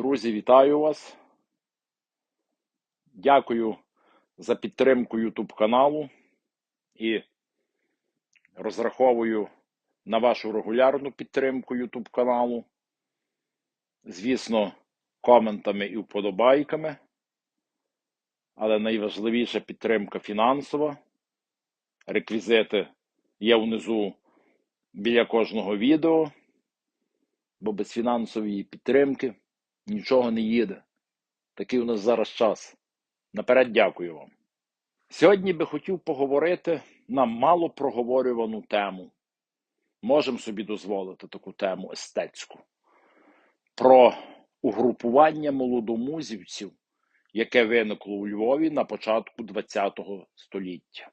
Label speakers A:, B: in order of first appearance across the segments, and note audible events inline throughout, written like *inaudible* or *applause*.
A: Друзі, вітаю вас. Дякую за підтримку YouTube каналу і розраховую на вашу регулярну підтримку YouTube каналу. Звісно, коментами і вподобайками. Але найважливіша підтримка фінансова. Реквізити є внизу біля кожного відео, бо без фінансової підтримки нічого не їде. Такий у нас зараз час. Наперед дякую вам. Сьогодні би хотів поговорити на мало проговорювану тему. Можемо собі дозволити таку тему естетську. Про угрупування молодомузівців, яке виникло у Львові на початку ХХ століття.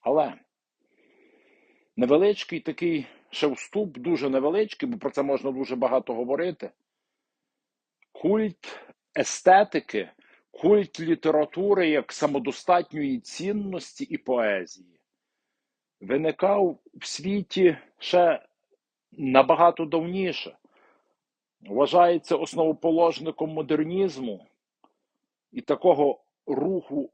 A: Але невеличкий такий ще вступ, дуже невеличкий, бо про це можна дуже багато говорити. Культ естетики, культ літератури як самодостатньої цінності і поезії виникав в світі ще набагато давніше. Вважається основоположником модернізму і такого руху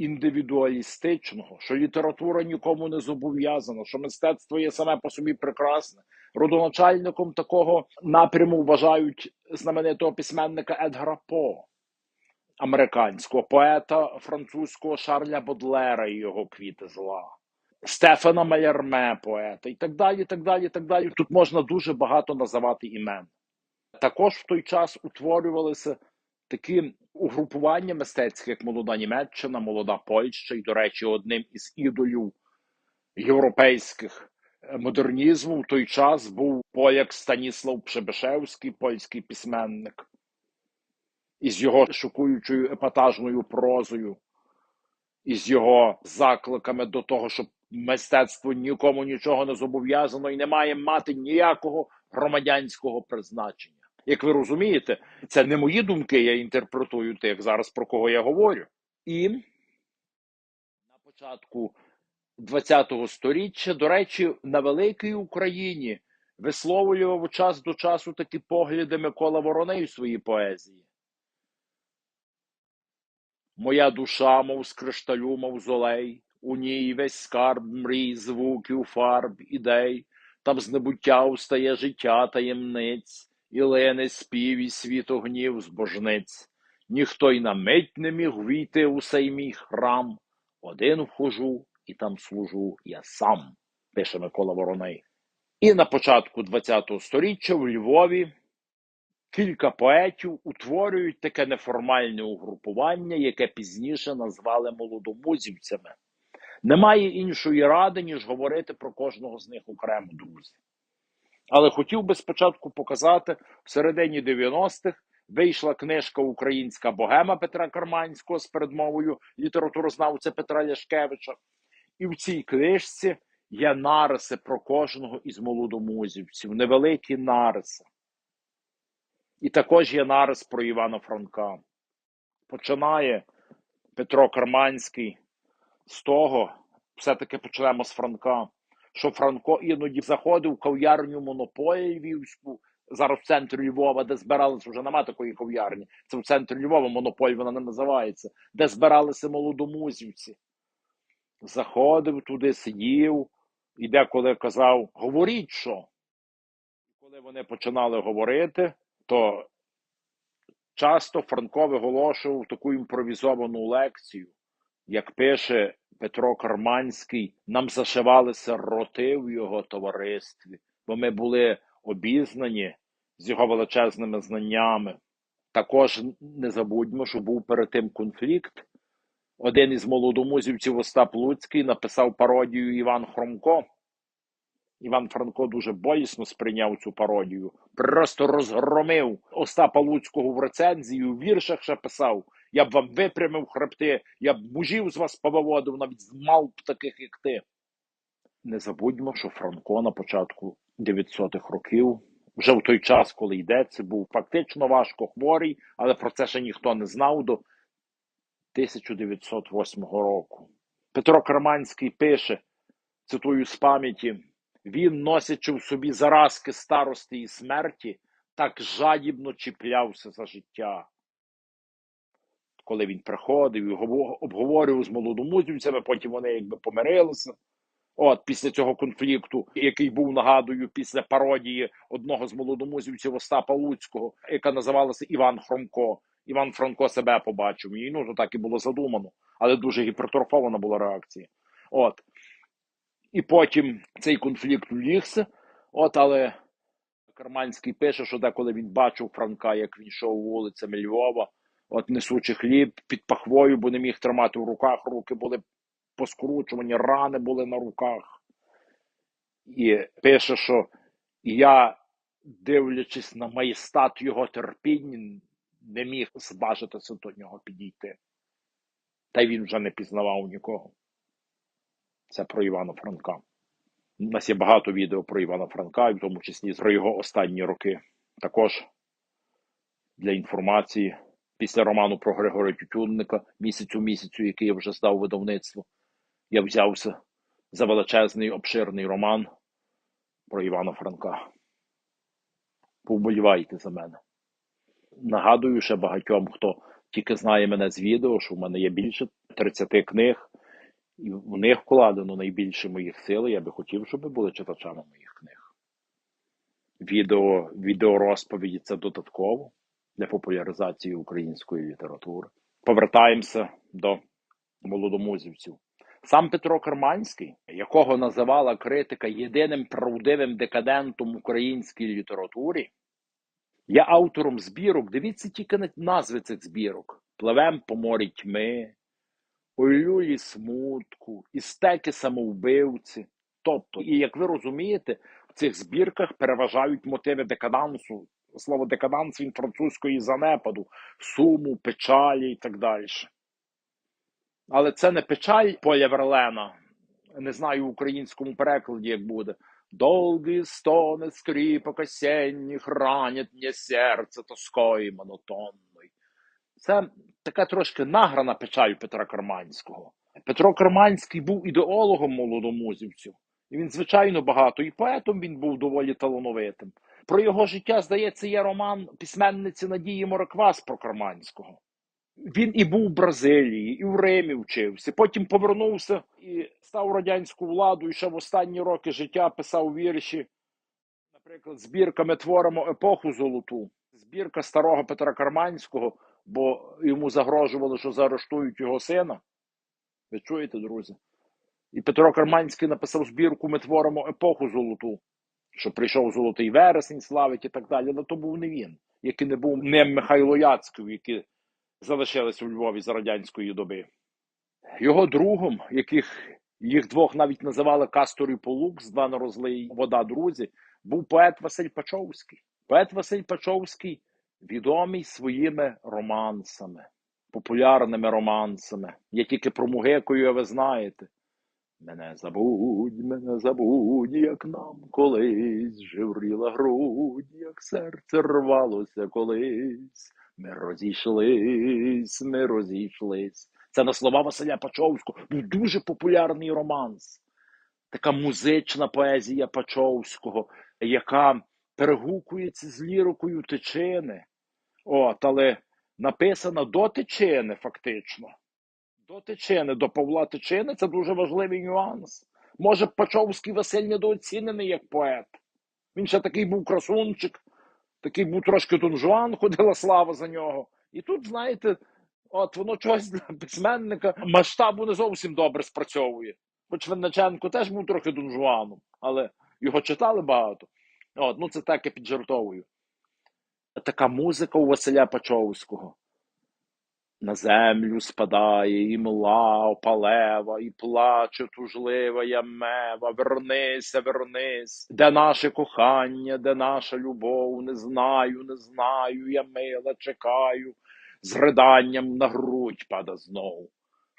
A: індивідуалістичного, що література нікому не зобов'язана, що мистецтво є саме по собі прекрасне. Родоначальником такого напряму вважають знаменитого письменника Едгара По, американського поета французького Шарля Бодлера і його квіти зла. Стефана Малярме, поета, і так далі. так далі, так далі. Тут можна дуже багато називати імен. Також в той час утворювалися такі угрупування мистецькі, як молода Німеччина, молода Польща, і, до речі, одним із ідолів європейських модернізму в той час був поляк Станіслав Пшебешевський, польський письменник, із його шокуючою епатажною прозою, із його закликами до того, щоб мистецтво нікому нічого не зобов'язано і не має мати ніякого громадянського призначення. Як ви розумієте, це не мої думки, я інтерпретую тих зараз, про кого я говорю. І на початку ХХ століття, до речі, на великій Україні висловлював час до часу такі погляди Микола Вороней у своїй поезії. Моя душа, мов з кришталю, мавзолей, у ній весь скарб мрій, звуків, фарб, ідей, там з небуття устає життя таємниць і лине спів і світогнів збожниць. Ніхто й на мить не міг війти у сей мій храм. Один вхожу і там служу я сам, пише Микола Вороней. І на початку ХХ століття в Львові кілька поетів утворюють таке неформальне угрупування, яке пізніше назвали молодомузівцями. Немає іншої ради, ніж говорити про кожного з них окремо, друзі. Але хотів би спочатку показати в середині 90-х вийшла книжка Українська богема Петра Карманського з передмовою літературознавця Петра Ляшкевича. І в цій книжці є нариси про кожного із молодомузівців, невеликі нариси. І також є нарис про Івана Франка. Починає Петро Карманський з того, все-таки почнемо з Франка що Франко іноді заходив в кав'ярню монополії Львівську, зараз в центрі Львова, де збиралися вже нема такої кав'ярні. Це в центрі Львова монополь вона не називається, де збиралися молодомузівці. Заходив туди, сидів, і деколи казав: говоріть що. Коли вони починали говорити, то часто Франко виголошував таку імпровізовану лекцію, як пише Петро Карманський, нам зашивалися роти в його товаристві, бо ми були обізнані з його величезними знаннями. Також не забудьмо, що був перед тим конфлікт. Один із молодомузівців Остап Луцький написав пародію Іван Хромко. Іван Франко дуже болісно сприйняв цю пародію, просто розгромив Остапа Луцького в рецензії, у віршах ще писав. Я б вам випрямив хребти, я б мужів з вас повиводив, навіть з малп таких, як ти. Не забудьмо, що Франко на початку 900-х років, вже в той час, коли йдеться, був фактично важко хворий, але про це ще ніхто не знав до 1908 року. Петро Карманський пише, цитую з пам'яті, він, носячи в собі заразки старости і смерті, так жадібно чіплявся за життя. Коли він приходив і обговорював з молодомузівцями, потім вони якби помирилися. От після цього конфлікту, який був, нагадую, після пародії одного з молодомузівців Остапа Луцького, яка називалася Іван Хромко. Іван Франко себе побачив. І ну, так і було задумано, але дуже гіпертрофована була реакція. От. І потім цей конфлікт улігся. От, але Карманський пише, що деколи він бачив Франка, як він йшов вулицями Львова, от несучи хліб під пахвою, бо не міг тримати в руках, руки були поскручувані, рани були на руках. І пише, що я, дивлячись на маєстат його терпіння, не міг зважитися до нього підійти. Та й він вже не пізнавав нікого. Це про Івана Франка. У нас є багато відео про Івана Франка, в тому числі про його останні роки. Також для інформації, після роману про Григорія Тютюнника, місяцю місяцю, який я вже здав видавництво, я взявся за величезний обширний роман про Івана Франка. Повболівайте за мене. Нагадую ще багатьом, хто тільки знає мене з відео, що в мене є більше 30 книг, і в них вкладено найбільше моїх сил. Я би хотів, щоб ви були читачами моїх книг. Відео, відеорозповіді це додатково популяризації української літератури. Повертаємося до молодомузівців. Сам Петро Карманський, якого називала критика єдиним правдивим декадентом в українській літературі, є автором збірок. Дивіться тільки на назви цих збірок: Пливем по морі тьми, Ой смутку, істеки самовбивці. Тобто, і як ви розумієте, в цих збірках переважають мотиви декадансу. Слово декаданс він французької занепаду, суму, печалі і так далі. Але це не печаль Поля Верлена. Не знаю в українському перекладі, як буде. Долгий стони скрипок осенніх ранять мені серце тоскою монотонною. Це така трошки награна печаль Петра Карманського. Петро Карманський був ідеологом молодомузівців. І він, звичайно, багато. І поетом він був доволі талановитим. Про його життя, здається, є роман письменниці Надії Мороквас про Карманського. Він і був в Бразилії, і в Римі вчився. Потім повернувся і став радянську владу, і ще в останні роки життя писав вірші. Наприклад, збірка ми творимо епоху золоту, збірка старого Петра Карманського, бо йому загрожували, що заарештують його сина. Ви чуєте, друзі? І Петро Карманський написав збірку Ми творимо епоху золоту, що прийшов золотий вересень, славить і так далі. Але то був не він, який не був ним Михайло Яцьків, який залишились у Львові за радянської доби. Його другом, яких їх двох навіть називали Кастор і Полук, з два на вода друзі, був поет Василь Пачовський. Поет Василь Пачовський відомий своїми романсами, популярними романсами. Я тільки про Мугекою, а ви знаєте. Мене забудь, мене забудь, як нам колись живріла грудь, як серце рвалося колись. Ми розійшлись, ми розійшлись. Це на слова Василя Пачовського. Був дуже популярний романс. Така музична поезія Пачовського, яка перегукується з лірикою тичини. От, але написана до тичини, фактично. До тичини, до Павла Тичини це дуже важливий нюанс. Може, Пачовський Василь недооцінений як поет. Він ще такий був красунчик, такий був трошки Донжуан, ходила слава за нього. І тут, знаєте, от воно чогось для письменника масштабу не зовсім добре спрацьовує. Хоч Винниченко теж був трохи Донжуаном, але його читали багато. От, ну це так я піджартовую. Така музика у Василя Пачовського. На землю спадає і мла опалева, і плаче тужлива ямева. Вернися, вернись, де наше кохання, де наша любов? Не знаю, не знаю, я мила, чекаю, з риданням на грудь пада знову.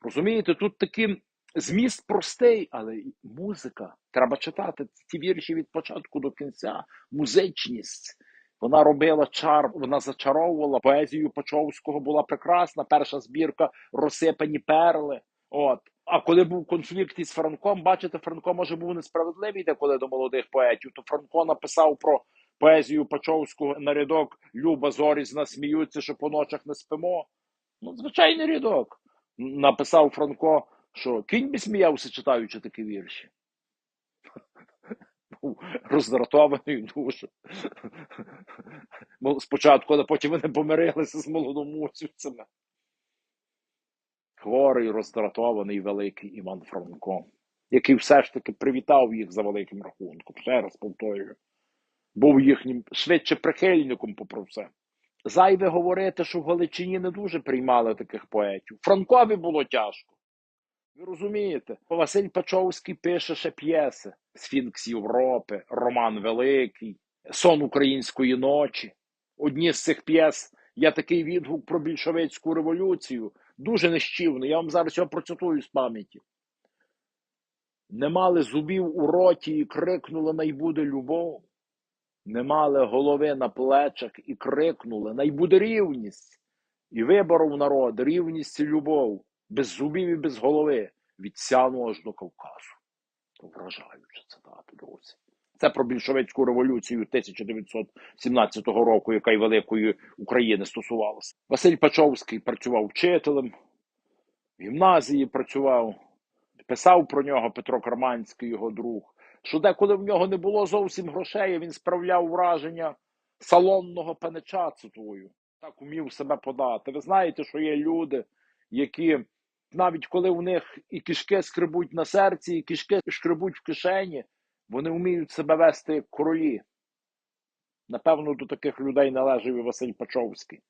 A: Розумієте, тут такий зміст простий, але музика. Треба читати ці вірші від початку до кінця. Музичність. Вона робила чар, вона зачаровувала поезію Почовського була прекрасна. Перша збірка розсипані перли. От. А коли був конфлікт із Франком, бачите, Франко може був несправедливий деколи до молодих поетів. То Франко написав про поезію Пачовського на рядок Люба зорізна сміються, що по ночах не спимо. Ну, звичайний рядок. Написав Франко, що кінь би сміявся, читаючи такі вірші. Був роздратований дуже. Спочатку, але потім вони помирилися з молодомусівцями. Хворий, роздратований великий Іван Франко, який все ж таки привітав їх за великим рахунком. Ще раз повторюю. Був їхнім швидше прихильником, попри все. Зайве говорити, що в Галичині не дуже приймали таких поетів. Франкові було тяжко. Ви розумієте? Василь Пачовський пише ще п'єси: Сфінкс Європи, Роман Великий, Сон української ночі. Одні з цих п'єс є такий відгук про більшовицьку революцію, дуже нещівно. Я вам зараз його процитую з пам'яті. Не мали зубів у роті і крикнули най буде любов. Не мали голови на плечах і крикнули най буде рівність. І виборов народ рівність і любов, без зубів і без голови, від Сяну аж до Кавказу. Вражаюча цитата, друзі. Це про більшовицьку революцію 1917 року, яка й великої України стосувалася. Василь Пачовський працював вчителем, в гімназії працював, писав про нього Петро Карманський, його друг. Що деколи в нього не було зовсім грошей, він справляв враження салонного панича, цитую. Так умів себе подати. Ви знаєте, що є люди, які навіть коли у них і кишки скребуть на серці, і кишки шкребуть в кишені, вони вміють себе вести як королі. Напевно, до таких людей належав і Василь Пачовський.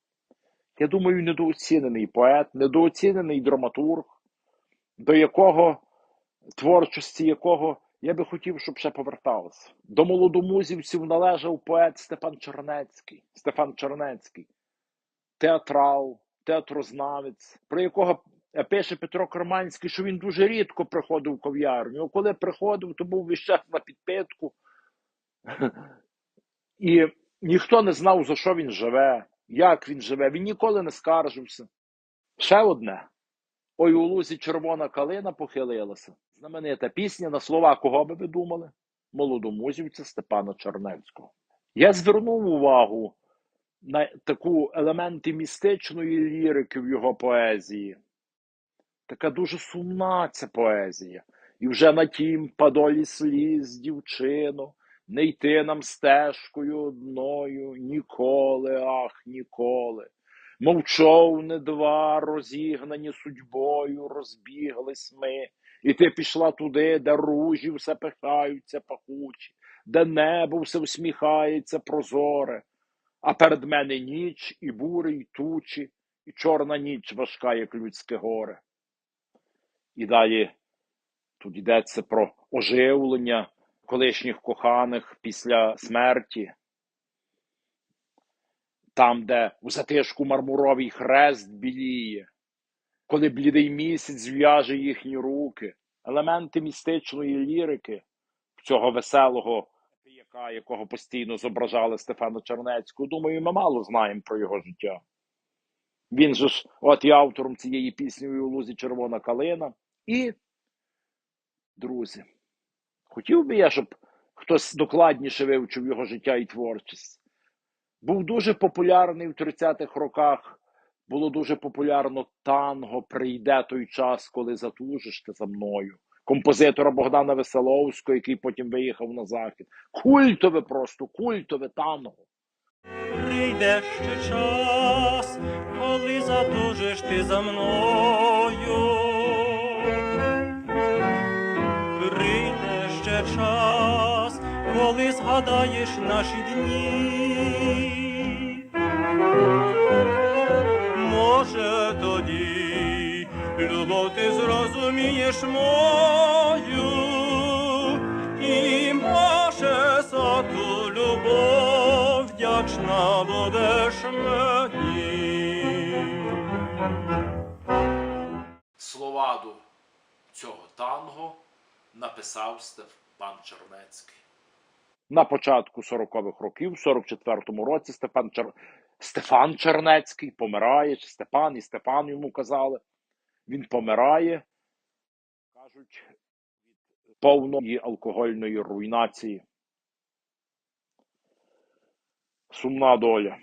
A: Я думаю, недооцінений поет, недооцінений драматург, до якого творчості якого я би хотів, щоб ще поверталося. До молодомузівців належав поет Степан Чернецький, Стефан Чернецький, театрал, театрознавець, про якого пише Петро Карманський, що він дуже рідко приходив в кав'ярню. А коли приходив, то був весь час на підпитку. І ніхто не знав, за що він живе, як він живе. Він ніколи не скаржився. Ще одне. Ой, у лузі червона калина похилилася. Знаменита пісня на слова кого би ви думали? Молодомузівця Степана Чернецького. Я звернув увагу на таку елементи містичної лірики в його поезії. Така дуже сумна ця поезія. І вже на тім падолі сліз, дівчино, не йти нам стежкою одною ніколи, ах, ніколи. Мов човни два, розігнані судьбою, розбіглись ми, і ти пішла туди, де ружі все пихаються пахучі, де небо все всміхається прозоре, а перед мене ніч, і бури, і тучі, і чорна ніч важка, як людське горе. І далі тут йдеться про оживлення колишніх коханих після смерті там, де у затишку мармуровий хрест біліє, коли блідий місяць зв'яже їхні руки, елементи містичної лірики цього веселого пияка, якого постійно зображали Стефана Чернецького. Думаю, ми мало знаємо про його життя. Він ж, от є автором цієї пісні у лузі Червона калина. І, друзі, хотів би я, щоб хтось докладніше вивчив його життя і творчість був дуже популярний в 30-х роках. Було дуже популярно танго Прийде той час, коли затужиш ти за мною. Композитора Богдана Веселовського, який потім виїхав на захід. Культове просто, культове танго.
B: Прийде ще час, коли задужиш ти за мною. Прийде ще час, коли згадаєш наші дні. Може тоді любов ти зрозумієш мою, будеш мені.
A: Словаду цього танго написав Степан Чернецький. На початку 40-х років, в 44-му році, Степан, Чер... Стефан Чернецький помирає, чи Степан і Степан йому казали. Він помирає, кажуть, від повної алкогольної руйнації. Сумна доля.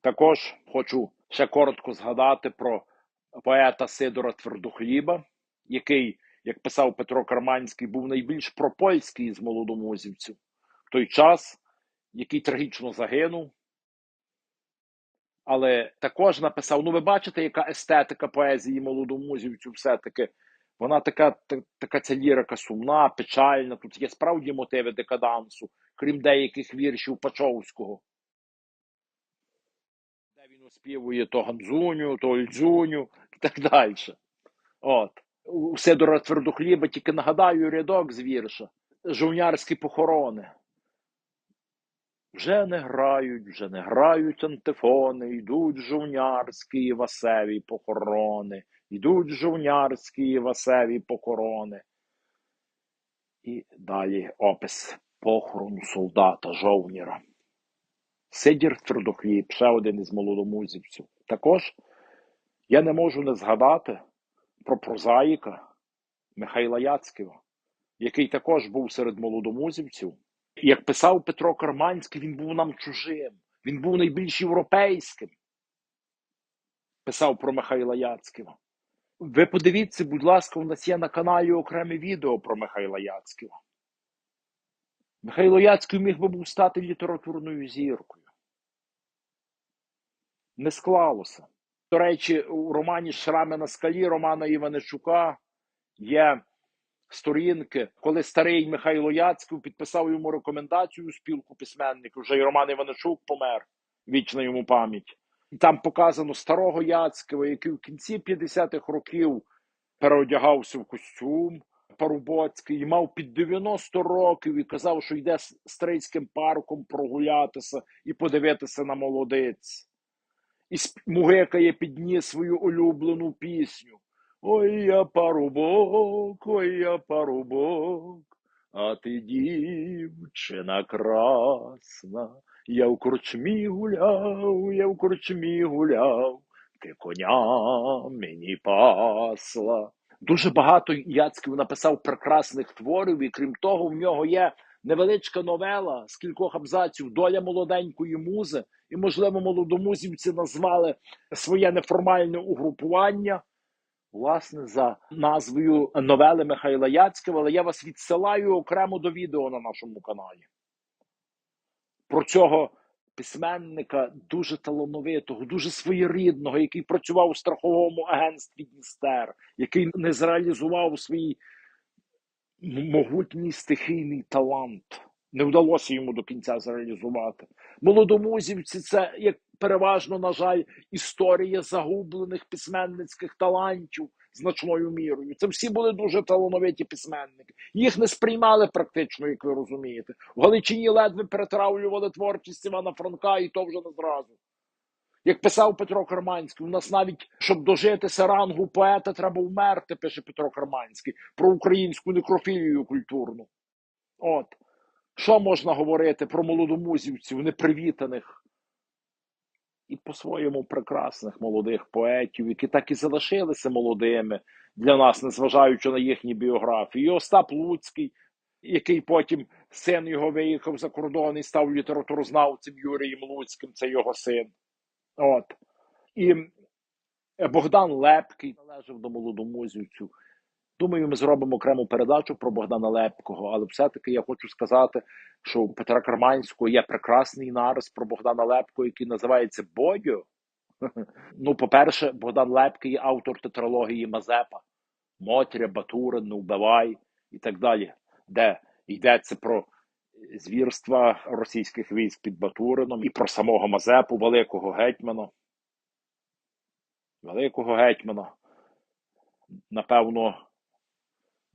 A: Також хочу ще коротко згадати про поета Сидора Твердохліба, який, як писав Петро Карманський, був найбільш пропольський з молодомузівців в той час, який трагічно загинув. Але також написав: ну, ви бачите, яка естетика поезії молодомузівців все-таки. Вона така та- така ця лірика сумна, печальна. Тут є справді мотиви декадансу, крім деяких віршів Пачовського. Де він оспівує то Гамзуню, то Ільдзуню і так далі. От. Сидора Твердохліба тільки нагадаю рядок з вірша. Жовнярські похорони. Вже не грають, вже не грають антифони, йдуть жовнярські васеві похорони, йдуть жовнярські васеві похорони. І далі опис похорону солдата жовніра. Сидір Твердохліб, ще один із молодомузівців. Також я не можу не згадати про прозаїка Михайла Яцьківа, який також був серед молодомузівців. Як писав Петро Карманський, він був нам чужим, він був найбільш європейським. Писав про Михайла Яцьківа. Ви подивіться, будь ласка, у нас є на каналі окреме відео про Михайла Яцьківа. Михайло Яцький міг би був стати літературною зіркою. Не склалося. До речі, у романі Шрами на скалі Романа Іваничука є сторінки, коли старий Михайло Яцьків підписав йому рекомендацію у спілку письменників, вже й Роман Іваничук помер, вічна йому пам'ять. І там показано старого Яцького, який в кінці 50-х років переодягався в костюм парубоцький і мав під 90 років і казав, що йде стрийським парком прогулятися і подивитися на молодиць. І мугикає під ніс свою улюблену пісню. Ой я парубок, ой я парубок, а ти дівчина красна. Я в корчмі гуляв, я в корчмі гуляв, ти коня мені пасла. Дуже багато Яцьків написав прекрасних творів, і крім того, в нього є невеличка новела з кількох абзаців Доля молоденької музи. І, можливо, молодомузівці назвали своє неформальне угрупування власне за назвою новели Михайла Яцького, але я вас відсилаю окремо до відео на нашому каналі. Про цього письменника дуже талановитого, дуже своєрідного, який працював у страховому агентстві Дністер, який не зреалізував свій могутній стихійний талант. Не вдалося йому до кінця зреалізувати. Молодомузівці це як переважно, на жаль, історія загублених письменницьких талантів значною мірою. Це всі були дуже талановиті письменники. Їх не сприймали практично, як ви розумієте. В Галичині ледве перетравлювали творчість Івана Франка, і то вже не зразу. Як писав Петро Карманський, у нас навіть, щоб дожитися рангу поета, треба вмерти, пише Петро Карманський, про українську некрофілію культурну. От. Що можна говорити про молодомузівців, непривітаних і по-своєму прекрасних молодих поетів, які так і залишилися молодими для нас, незважаючи на їхні біографії. І Остап Луцький, який потім син його виїхав за кордон і став літературознавцем Юрієм Луцьким, це його син. От. І Богдан Лепкий належав до молодомузівців. Думаю, ми зробимо окрему передачу про Богдана Лепкого, але все-таки я хочу сказати, що у Петра Карманського є прекрасний нарис про Богдана Лепкого, який називається Бодьо. *laughs* Ну, по-перше, Богдан Лепкий є автор тетралогії Мазепа, Мотря, Батурин, «Не вбивай і так далі, де йдеться про звірства російських військ під Батурином і про самого Мазепу, великого гетьмана. Великого гетьмана, напевно,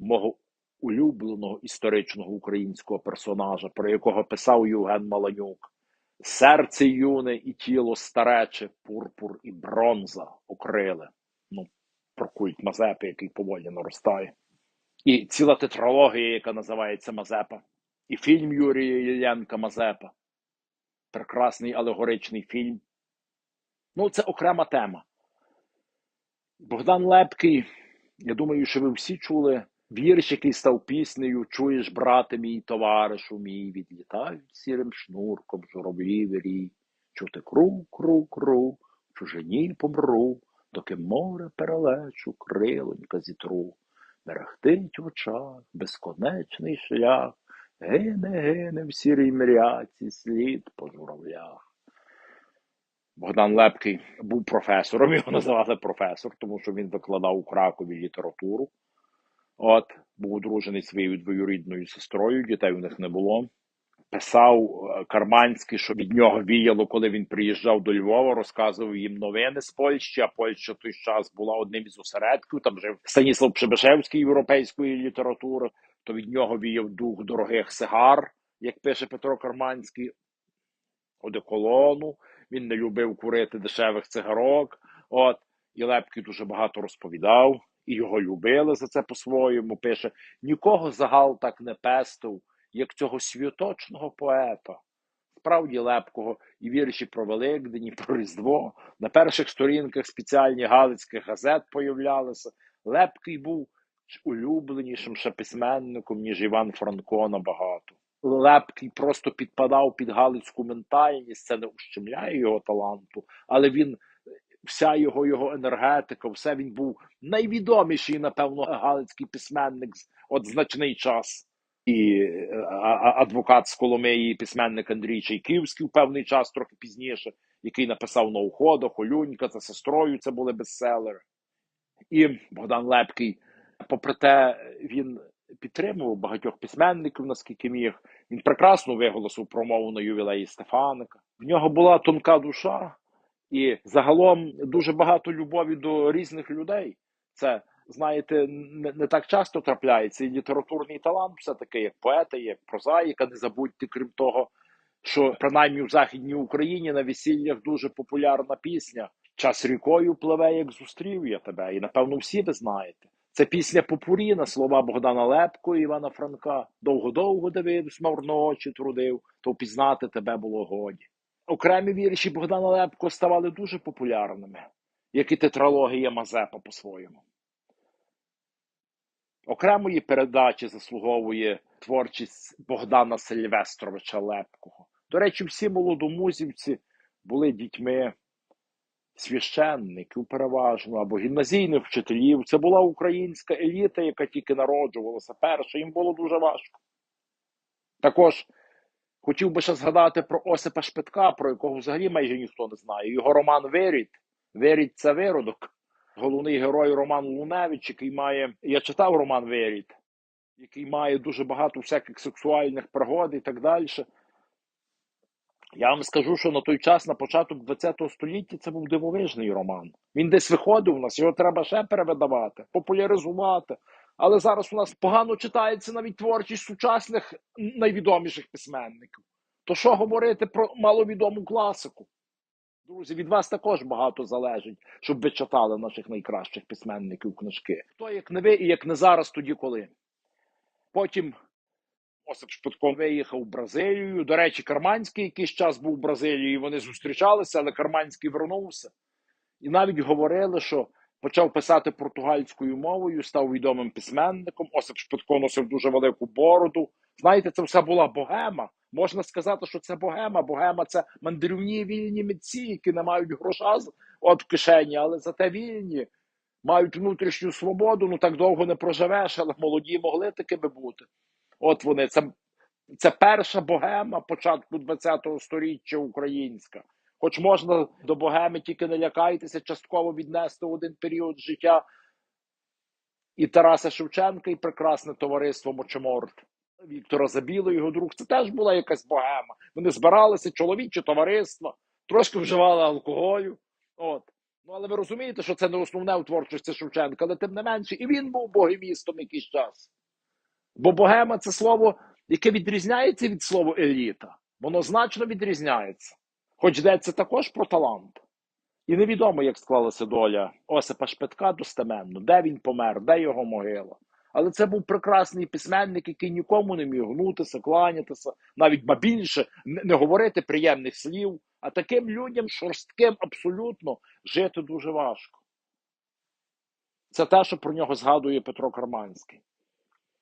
A: мого улюбленого історичного українського персонажа, про якого писав Євген Маланюк. Серце юне і тіло старече, пурпур і бронза окрили. Ну, про культ Мазепи, який поволі наростає. І ціла тетралогія, яка називається Мазепа. І фільм Юрія Єленка Мазепа. Прекрасний алегоричний фільм. Ну, це окрема тема. Богдан Лепкий, я думаю, що ви всі чули Вірш, який став піснею, чуєш, брате мій, товаришу мій, відлітають сірим шнурком журавлі вирій. Чути кру, кру, кру, в чужині помру, доки море перелечу, крилонька зітру. Мерехтить в очах безконечний шлях, гине, гине в сірій мряці слід по журавлях. Богдан Лепкий був професором, його називали професор, тому що він викладав у Кракові літературу. От, був одружений своєю двоюрідною сестрою, дітей у них не було. Писав е, Карманський, що від нього віяло, коли він приїжджав до Львова, розказував їм новини з Польщі. А Польща в той час була одним із осередків. Там жив Станіслав Пшебешевський європейської літератури. То від нього віяв дух дорогих сигар, як пише Петро Карманський, одеколону. Він не любив курити дешевих цигарок. От і Лепкий дуже багато розповідав, і його любили за це по-своєму. Пише: нікого загал так не пестив, як цього святочного поета. Справді лепкого і вірші про Великдень, і про Різдво. На перших сторінках спеціальні галицьких газет появлялися. Лепкий був улюбленішим ще письменником, ніж Іван Франко набагато. Лепкий просто підпадав під галицьку ментальність, це не ущемляє його таланту, але він, вся його його енергетика, все він був найвідоміший, напевно, галицький письменник от значний час. І адвокат з Коломиї, письменник Андрій Чайківський в певний час, трохи пізніше, який написав на уходах, Олюнька за сестрою, це були бестселери. І Богдан Лепкий, попри те, він підтримував багатьох письменників, наскільки міг. Він прекрасно виголосив промову на ювілеї Стефаника. В нього була тонка душа, і загалом дуже багато любові до різних людей. Це, знаєте, не, не так часто трапляється. І літературний талант, все таки, як поета, як прозаїка. Не забудьте, крім того, що принаймні в Західній Україні на весіллях дуже популярна пісня. Час рікою пливе, як зустрів я тебе. І напевно всі ви знаєте. Це після Попуріна, слова Богдана Лепко і Івана Франка. Довго-довго дивився, марно очі трудив, то впізнати тебе було годі. Окремі вірші Богдана Лепко ставали дуже популярними, як і тетралогія Мазепа по-своєму. Окремої передачі заслуговує творчість Богдана Сильвестровича Лепкого. До речі, всі молодомузівці були дітьми священників переважно або гімназійних вчителів. Це була українська еліта, яка тільки народжувалася перша. Їм було дуже важко. Також хотів би ще згадати про Осипа Шпитка, про якого взагалі майже ніхто не знає. Його роман Виріт. Виріт це виродок. Головний герой Роман Луневич, який має. Я читав роман Виріт, який має дуже багато всяких сексуальних пригод і так далі. Я вам скажу, що на той час, на початок ХХ століття, це був дивовижний роман. Він десь виходив у нас, його треба ще перевидавати, популяризувати. Але зараз у нас погано читається навіть творчість сучасних найвідоміших письменників. То що говорити про маловідому класику? Друзі, від вас також багато залежить, щоб ви читали наших найкращих письменників книжки. Хто як не ви і як не зараз, тоді коли. Потім Осип Шпитко виїхав в Бразилію. До речі, Карманський якийсь час був в Бразилії, вони зустрічалися, але Карманський вернувся. І навіть говорили, що почав писати португальською мовою, став відомим письменником. Осип Шпитко носив дуже велику бороду. Знаєте, це все була богема. Можна сказати, що це богема. Богема це мандрівні вільні митці, які не мають гроша от в кишені, але зате вільні. Мають внутрішню свободу, ну так довго не проживеш, але молоді могли такими бути. От вони, це це перша богема початку ХХ століття українська. Хоч можна до богеми тільки не лякайтеся, частково віднести один період життя і Тараса Шевченка, і прекрасне товариство Мочеморт. Віктора Забіло, його друг, це теж була якась богема. Вони збиралися, чоловіче товариство, трошки вживали алкоголю. От. Ну, але ви розумієте, що це не основне у творчості Шевченка, але тим не менше, і він був богемістом якийсь час. Бо богема це слово, яке відрізняється від слова еліта. Воно значно відрізняється. Хоч йдеться також про талант. І невідомо, як склалася доля Осипа Шпитка достеменно, де він помер, де його могила. Але це був прекрасний письменник, який нікому не міг гнутися, кланятися, навіть ба більше не говорити приємних слів. А таким людям шорстким абсолютно жити дуже важко. Це те, що про нього згадує Петро Карманський.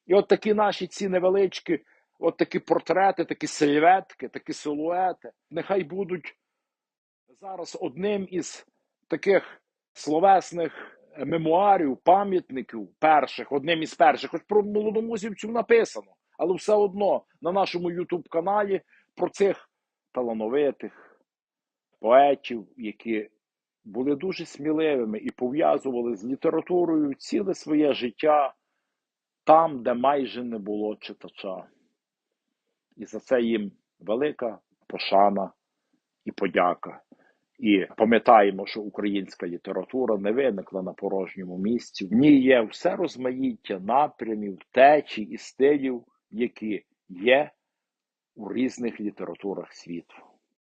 A: І от такі наші ці невеличкі, от такі портрети, такі сильветки, такі силуети, нехай будуть зараз одним із таких словесних мемуарів, пам'ятників перших, одним із перших, хоч про молодомузівців написано, але все одно на нашому Ютуб каналі про цих талановитих поетів, які були дуже сміливими і пов'язували з літературою ціле своє життя там, де майже не було читача. І за це їм велика пошана і подяка. І пам'ятаємо, що українська література не виникла на порожньому місці. В ній є все розмаїття напрямів, течій і стилів, які є у різних літературах світу.